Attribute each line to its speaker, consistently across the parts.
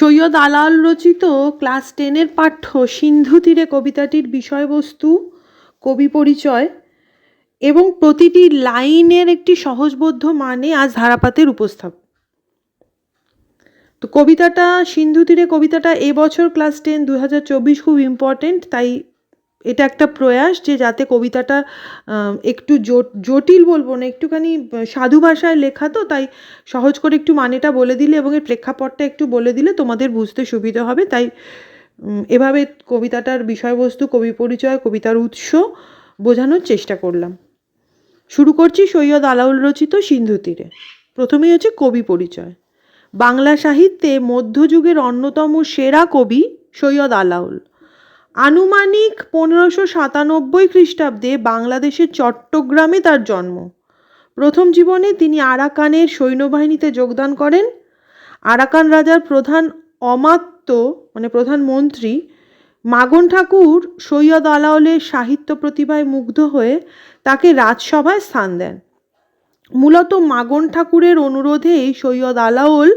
Speaker 1: সৈয়দ আলাল রচিত ক্লাস টেনের পাঠ্য সিন্ধু তীরে কবিতাটির বিষয়বস্তু, কবি পরিচয় এবং প্রতিটি লাইনের একটি সহজবোধ্য মানে আজ ধারাপাতের উপস্থাপ। তো কবিতাটা, সিন্ধু তীরে কবিতাটা এবছর ক্লাস টেন দু হাজার চব্বিশ খুব ইম্পর্টেন্ট তাই এটা একটা প্রয়াস যে যাতে কবিতাটা একটু জট- জটিল বলব না, একটুখানি সাধু ভাষায় লেখা তো, তাই সহজ করে একটু মানেটা বলে দিলে এবং এর প্রেক্ষাপটটা একটু বলে দিলে তোমাদের বুঝতে সুবিধা হবে। তাই এভাবে কবিতাটার বিষয়বস্তু, কবি পরিচয়, কবিতার উৎস বোঝানোর চেষ্টা করলাম। শুরু করছি সৈয়দ আলাউল রচিত সিন্ধু তীরে। প্রথমেই হচ্ছে কবি পরিচয়। বাংলা সাহিত্যে মধ্যযুগের অন্যতম সেরা কবি সৈয়দ আলাউল। আনুমানিক পনেরোশো সাতানব্বই খ্রিস্টাব্দে বাংলাদেশের চট্টগ্রামে তার জন্ম। প্রথম জীবনে তিনি আরাকানের সৈন্যবাহিনীতে যোগদান করেন। আরাকান রাজার প্রধান অমাত্য মানে প্রধানমন্ত্রী মাগন ঠাকুর সৈয়দ আলাওলের সাহিত্য প্রতিভায় মুগ্ধ হয়ে তাকে রাজসভায় স্থান দেন। মূলত মাগন ঠাকুরের অনুরোধেই সৈয়দ আলাওল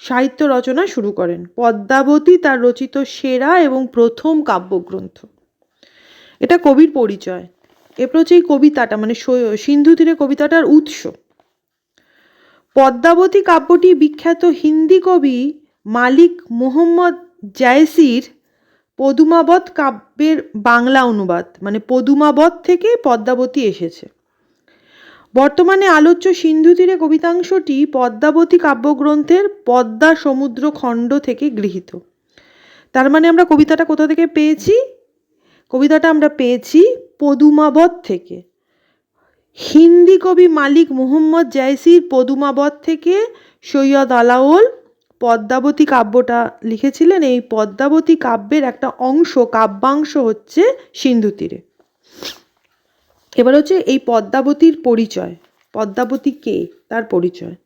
Speaker 1: সাহিত্য রচনা শুরু করেন। পদ্মাবতী তার রচিত সেরা এবং প্রথম কাব্যগ্রন্থ। এটা কবির পরিচয়। এরপর এই কবিতাটা মানে সিন্ধু তীরে কবিতাটার উৎস। পদ্মাবতী কাব্যটি বিখ্যাত হিন্দি কবি মালিক মোহাম্মদ জায়সির পদুমাবত কাব্যের বাংলা অনুবাদ মানে পদুমাবত থেকে পদ্মাবতী এসেছে। বর্তমানে আলোচ্য সিন্ধু তীরে কবিতাংশটি পদ্মাবতী কাব্যগ্রন্থের পদ্মা সমুদ্র খণ্ড থেকে গৃহীত। তার মানে আমরা কবিতাটা কোথা থেকে পেয়েছি? কবিতাটা আমরা পেয়েছি পদুমাবত থেকে। হিন্দি কবি মালিক মোহাম্মদ জায়সির পদুমাবত থেকে সৈয়দ আলাওল পদ্মাবতী কাব্যটা লিখেছিলেন। এই পদ্মাবতী কাব্যের একটা অংশ, কাব্যাংশ হচ্ছে সিন্ধু তীরে। এবার হচ্ছে এই পদ্মাবতীর পরিচয়। পদ্মাবতী কে? তার পরিচয়।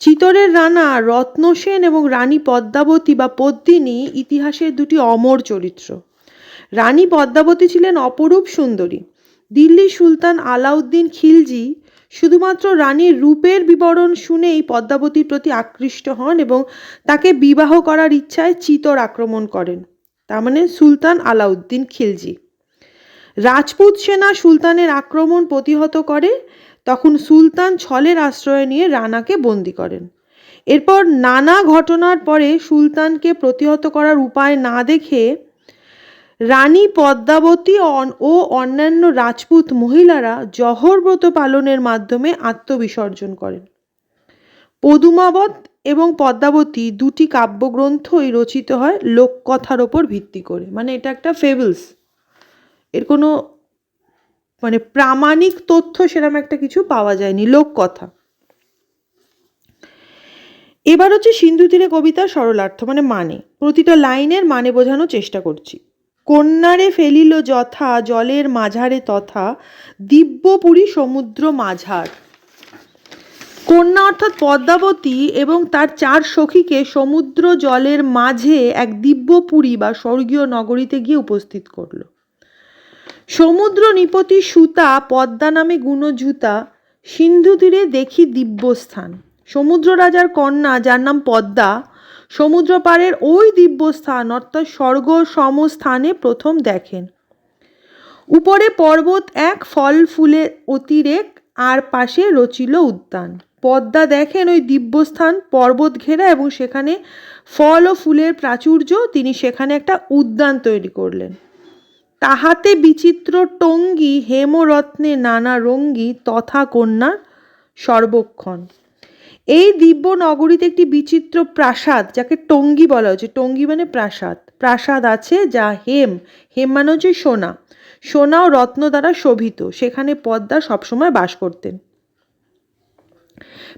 Speaker 1: চিতরের রানা রত্নসেন এবং রানী পদ্মাবতী বা পদ্মিনী ইতিহাসের দুটি অমর চরিত্র। রানী পদ্মাবতী ছিলেন অপরূপ সুন্দরী। দিল্লি সুলতান আলাউদ্দিন খিলজি শুধুমাত্র রানীর রূপের বিবরণ শুনেই পদ্মাবতীর প্রতি আকৃষ্ট হন এবং তাকে বিবাহ করার ইচ্ছায় চিতর আক্রমণ করেন। তার মানে সুলতান আলাউদ্দিন খিলজি। রাজপুত সেনা সুলতানের আক্রমণ প্রতিহত করে, তখন সুলতান ছলের আশ্রয় নিয়ে রানাকে বন্দি করেন। এরপর নানা ঘটনার পরে সুলতানকে প্রতিহত করার উপায় না দেখে রানী পদ্মাবতী ও অন্যান্য রাজপুত মহিলারা জহরব্রত পালনের মাধ্যমে আত্মবিসর্জন করেন। পদুমাবত এবং পদ্মাবতী দুটি কাব্যগ্রন্থই রচিত হয় লোককথার ওপর ভিত্তি করে। মানে এটা একটা ফেবলস এর কোনো মানে প্রামাণিক তথ্য সেরকম একটা কিছু পাওয়া যায়নি, লোককথা। এবার হচ্ছে সিন্ধু তীরে কবিতার সরলার্থ মানে মানে। প্রতিটা লাইনের মানে বোঝানোর চেষ্টা করছি। কন্যারে ফেলিল যথা, জলের মাঝারে তথা, দিব্যপুরী সমুদ্র মাঝার। কন্যা অর্থাৎ পদ্মাবতী এবং তার চার সখীকে সমুদ্র জলের মাঝে এক দিব্যপুরী বা স্বর্গীয় নগরীতে গিয়ে উপস্থিত করল। সমুদ্র নিপতি সুতা পদ্মা নামে গুণজুতা সিন্ধু তীরে দেখি দিব্যস্থান। সমুদ্র রাজার কন্যা, যার নাম পদ্মা সমুদ্র পাড়ের ওই দিব্যস্থান অর্থাৎ স্বর্গ সমস্থানে প্রথম দেখেন। উপরে পর্বত এক ফল ফুলের অতিরেক, আর পাশে রচিল উদ্যান। পদ্মা দেখেন ওই দিব্যস্থান পর্বত ঘেরা এবং সেখানে ফল ও ফুলের প্রাচুর্য, তিনি সেখানে একটা উদ্যান তৈরি করলেন। তাহাতে বিচিত্র টঙ্গী হেমরত্নে নানা রঙ্গী তথা কন্যা সর্বক্ষণ। এই দিব্য নগরীতে একটি বিচিত্র প্রাসাদ, যাকে টঙ্গী বলা হচ্ছে টঙ্গী মানে প্রাসাদ। প্রাসাদ আছে যা হেম হেম মানে হচ্ছে সোনা। সোনা ও রত্ন দ্বারা শোভিত। সেখানে পদ্মা সবসময় বাস করতেন।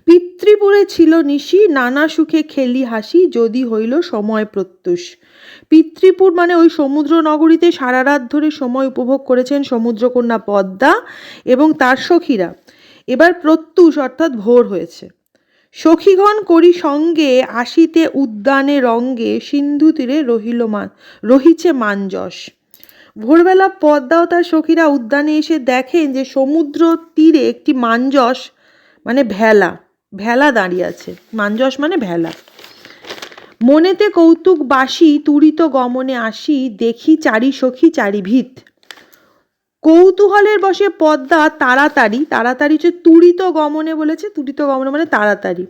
Speaker 1: পিতৃপুরে ছিল নিশি, নানা সুখে খেলি হাসি, যদি হইল সময় প্রত্যুষ। পিতৃপুর মানে ওই সমুদ্র নগরীতে সারা রাত ধরে সময় উপভোগ করেছেন সমুদ্রকন্যা পদ্মা এবং তার সখীরা। এবার প্রত্যুষ অর্থাৎ ভোর হয়েছে। সখীগণ করি সঙ্গে, আসিতে উদ্যানে রঙ্গে, সিন্ধু তীরে রহিল মান রহিছে মানযশ ভোরবেলা পদ্মা ও তার সখীরা উদ্যানে এসে দেখেন যে সমুদ্র তীরে একটি মানযশ মানে ভেলা ভেলা দাঁড়িয়ে আছে। মানযশ মানে ভেলা। মনেতে কৌতুক বাসি তুরিত গমনে আসি, দেখি চারি সখী চারি ভিত। কৌতূহলের বসে পদ্মা তাড়াতাড়ি তাড়াতাড়ি হচ্ছে তুরিত গমনে বলেছে তুরিত গমনে মানে তাড়াতাড়ি।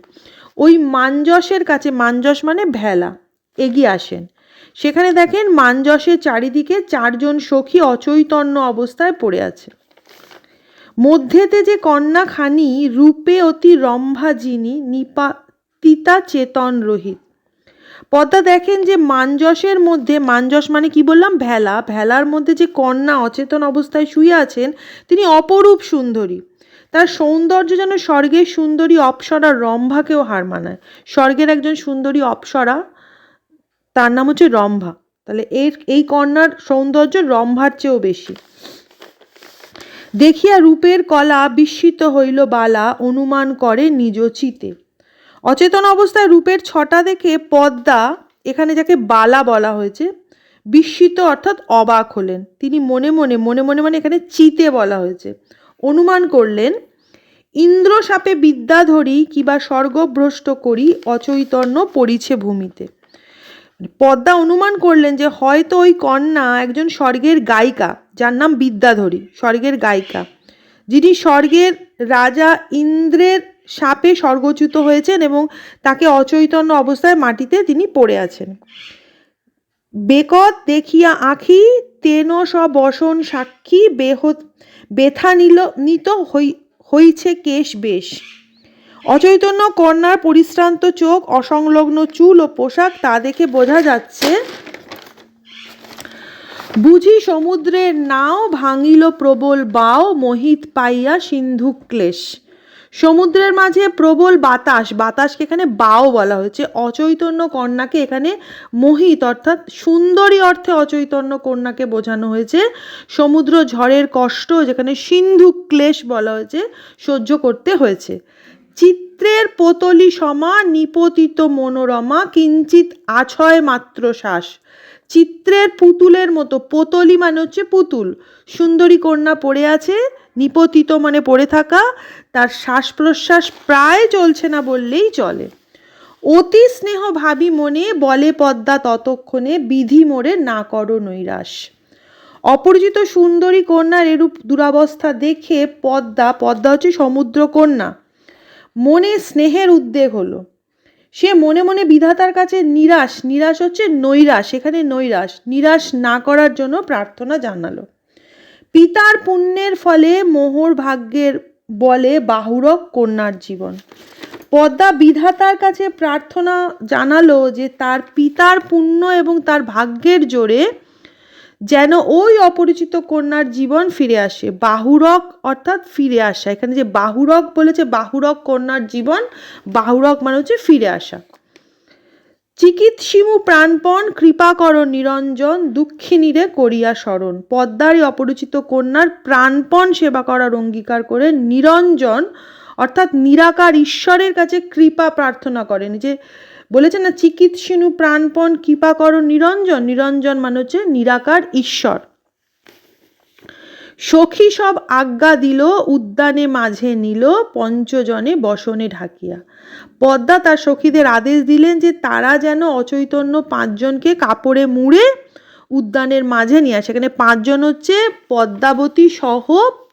Speaker 1: ওই মাঞ্জসের কাছে মাঞ্জস মানে ভেলা, এগিয়ে আসেন। সেখানে দেখেন মাঞ্জসের চারিদিকে চারজন সখী অচৈতন্য অবস্থায় পড়ে আছে। মধ্যেতে যে কন্যা খানি রূপে অতি রম্ভা যিনি নিপা, তিতা চেতন রহিত। পদ্মা দেখেন যে মাঞ্জসের মধ্যে মাঞ্জস মানে কি বললাম? ভেলা। ভেলার মধ্যে যে কন্যা অচেতন অবস্থায় শুয়ে আছেন, তিনি অপরূপ সুন্দরী। তার সৌন্দর্য যেন স্বর্গের সুন্দরী অপ্সরা রম্ভাকেও হার মানায়। স্বর্গের একজন সুন্দরী অপ্সরা, তার নাম হচ্ছে রম্ভা। তাহলে এর, এই কন্যার সৌন্দর্য রম্ভার চেয়েও বেশি। দেখিয়া রূপের কলা বিস্মিত হইল বালা, অনুমান করে নিজ চিতে। অচেতন অবস্থায় রূপের ছটা দেখে পদ্মা, এখানে যাকে বালা বলা হয়েছে, বিস্মিত অর্থাৎ অবাক হলেন। তিনি মনে মনে মনে মনে মানে এখানে চিতে বলা হয়েছে। অনুমান করলেন, ইন্দ্র সাপে বিদ্যা ধরি কিবা স্বর্গভ্রষ্ট করি অচৈতন্য পরিছে ভূমিতে। পদ্মা অনুমান করলেন যে হয়তো ওই কন্যা একজন স্বর্গের গায়িকা। যার নাম বিদ্যাধরী, স্বর্গের গায়িকা। যিনি স্বর্গের রাজা ইন্দ্রের সাপে স্বর্গচ্যুত হয়েছেন এবং তাকে অচৈতন্য অবস্থায় মাটিতে তিনি পড়ে আছেন। বেকত দেখিয়া আঁখি তেন বসন সাক্ষী বেহ বেথা নিল নিত হই হইছে কেশ বেশ। অচৈতন্য কন্যার পরিশ্রান্ত চোখ, অসংলগ্ন চুল ও পোশাক তা দেখে বোঝা যাচ্ছে বুঝি সমুদ্রের নাও ভাঙিল প্রবল বাও, মোহিত পাইয়া সিন্ধু ক্লেশ। সমুদ্রের মাঝে প্রবল বাতাস, বাতাসকে এখানে বাও বলা হয়েছে। অচৈতন্য কন্যাকে এখানে মোহিত, অর্থাৎ সুন্দরী অর্থে অচৈতন্য কন্যাকে বোঝানো হয়েছে। সমুদ্র ঝড়ের কষ্ট, যেখানে সিন্ধু ক্লেশ বলা হয়েছে, সহ্য করতে হয়েছে। চিত্রের পোতলি সমা নিপতিত মনোরমা কিঞ্চিত আছয় মাত্র শ্বাস। চিত্রের পুতুলের মতো, পোতলি মানে হচ্ছে পুতুল। সুন্দরী কন্যা পড়ে আছে, নিপতিত মানে পড়ে থাকা, তার শ্বাস প্রশ্বাস প্রায় চলছে না বললেই চলে। অতি স্নেহ ভাবি মনে বলে পদ্মা ততক্ষণে, বিধি মোড়ে না করো নৈরাশ। অপরিচিত সুন্দরী কন্যার এরূপ দুরাবস্থা দেখে পদ্মা পদ্মা হচ্ছে সমুদ্র কন্যা মনে স্নেহের উদ্বেগ হলো। সে মনে মনে বিধাতার কাছে নিরাশ নিরাশ হচ্ছে নৈরাশ, এখানে নৈরাশ, নিরাশ না করার জন্য প্রার্থনা জানালো। পিতার পুণ্যের ফলে মোহর ভাগ্যের বলে বাহুরক কন্যার জীবন। পদ্মা বিধাতার কাছে প্রার্থনা জানালো যে তার পিতার পুণ্য এবং তার ভাগ্যের জোরে যেন ওই অপরিচিত কন্যার জীবন ফিরে আসে। বাহুরক অর্থাৎ ফিরে আসা। এখানে যে বাহুরক বলেছে, বাহুরক কন্যার জীবন, বাহুরক মানে হচ্ছে ফিরে আসা। চিকিৎসিমু প্রাণপণ কৃপাকর নিরঞ্জন দুঃখিনীরে করিয়া স্মরণ পদ্মারই অপরিচিত কন্যার প্রাণপণ সেবা করার অঙ্গীকার করে নিরঞ্জন অর্থাৎ নিরাকার ঈশ্বরের কাছে কৃপা প্রার্থনা করেন। যে বলেছে না, চিকিৎসিনু প্রাণপণ কৃপাকর নিরঞ্জন নিরঞ্জন মানে হচ্ছে নিরাকার ঈশ্বর। সখী সব আজ্ঞা দিল, উদ্যানে মাঝে নিল, পঞ্চজনে বসনে ঢাকিয়া। পদ্মা তার সখীদের আদেশ দিলেন যে তারা যেন অচৈতন্য পাঁচজনকে কাপড়ে মুড়ে উদ্যানের মাঝে নিয়ে আসে। এখানে পাঁচজন হচ্ছে পদ্মাবতী সহ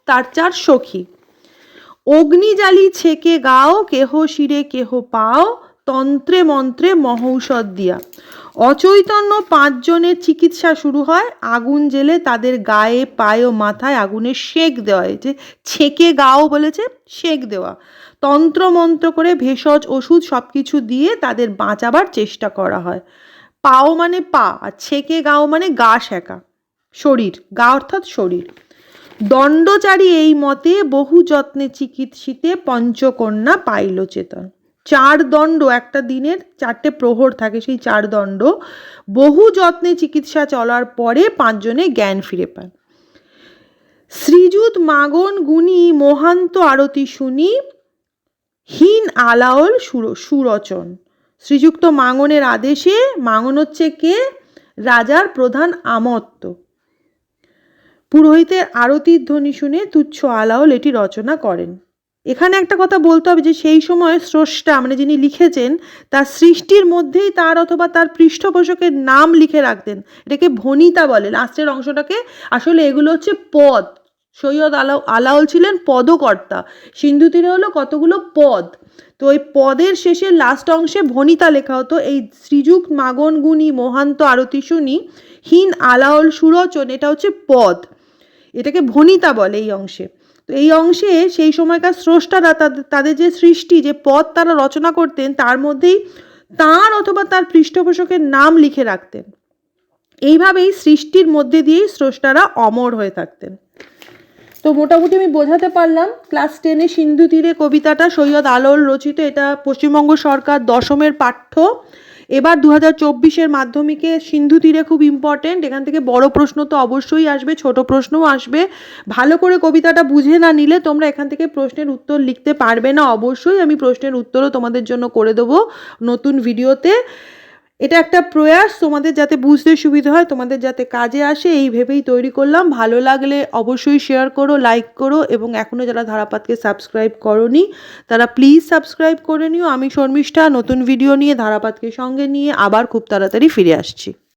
Speaker 1: তার চার সখী। অগ্নি জালি ছেকে গাও, কেহ শিরে, কেহ পাও, তন্ত্রে মন্ত্রে মহৌষধ দিয়া। অচৈতন্য পাঁচজনের চিকিৎসা শুরু হয়, আগুন জেলে তাদের গায়ে, পায়ে ও মাথায় আগুনের শেক দেওয়া হয়েছে ছেঁকে গাও বলেছে শেক দেওয়া। তন্ত্র মন্ত্র করে ভেষজ ওষুধ সব কিছু দিয়ে তাদের বাঁচাবার চেষ্টা করা হয়। পাও মানে পা, আর ছেঁকে গাও মানে গা শেখা। শরীর, গা অর্থাৎ শরীর। দণ্ডচারী এই মতে বহু যত্নে চিকিৎসিতে পঞ্চকন্যা পাইল চেতন। চার দণ্ড, একটা দিনের চারটে প্রহর থাকে সেই চার দণ্ড। বহু যত্নে চিকিৎসা চলার পরে পাঁচজনে জ্ঞান ফিরে পায়। শ্রীযুত মাগন গুণী মহান্ত আরতি শুনি হীন আলাওল সুর, সুরচন। শ্রীযুক্ত মাঙনের আদেশে মাঙন হচ্ছে কে? রাজার প্রধান আমত্ত। পুরোহিতের আরতির ধ্বনি শুনে তুচ্ছ আলাওল এটি রচনা করেন। এখানে একটা কথা বলতে হবে যে সেই সময় স্রষ্টা মানে যিনি লিখেছেন, তার সৃষ্টির মধ্যেই তার অথবা তার পৃষ্ঠপোষকের নাম লিখে রাখতেন। এটাকে ভনিতা বলে। লাস্টের অংশটাকে আসলে এগুলো হচ্ছে পদ। সৈয়দ আলা আলাউল ছিলেন পদকর্তা। সিন্ধু তীরে হলো কতগুলো পদ? তো ওই পদের শেষে লাস্ট অংশে ভনিতা লেখা হতো। এই শ্রীযুক্ত মাগন গুণী মহান্ত আরতি শুনি, হীন আলাউল সুরচন, এটা হচ্ছে পদ। এটাকে ভনিতা বলে এই অংশে। তো এই অংশে সেই সময়কার স্রষ্টারা তাদের তাদের যে সৃষ্টি, যে পদ তারা রচনা করতেন, তার মধ্যেই তার অথবা তার পৃষ্ঠপোষকের নাম লিখে রাখতেন। এইভাবেই সৃষ্টির মধ্যে দিয়েই স্রষ্টারা অমর হয়ে থাকতেন। তো মোটামুটি আমি বোঝাতে পারলাম, ক্লাস টেনে সিন্ধু তীরে কবিতাটা সৈয়দ আলোর রচিত, এটা পশ্চিমবঙ্গ সরকার দশমের পাঠ্য। এবার দু হাজার চব্বিশের মাধ্যমিকে সিন্ধু তীরে খুব ইম্পর্টেন্ট এখান থেকে বড় প্রশ্ন তো অবশ্যই আসবে, ছোট প্রশ্নও আসবে। ভালো করে কবিতাটা বুঝে না নিলে তোমরা এখান থেকে প্রশ্নের উত্তর লিখতে পারবে না। অবশ্যই আমি প্রশ্নের উত্তরও তোমাদের জন্য করে দেবো নতুন ভিডিওতে এটা একটা প্রয়াস, তোমাদের যাতে বুঝতে সুবিধা হয়, তোমাদের যাতে কাজে আসে, এই ভেবেই তৈরি করলাম। ভালো লাগলে অবশ্যই শেয়ার করো লাইক করো এবং এখনও যারা ধারাপাতকে সাবস্ক্রাইব করনি, তারা প্লিজ সাবস্ক্রাইব করে নিও। আমি শর্মিষ্ঠা, নতুন ভিডিও নিয়ে ধারাপাতকে সঙ্গে নিয়ে আবার খুব তাড়াতাড়ি ফিরে আসছি।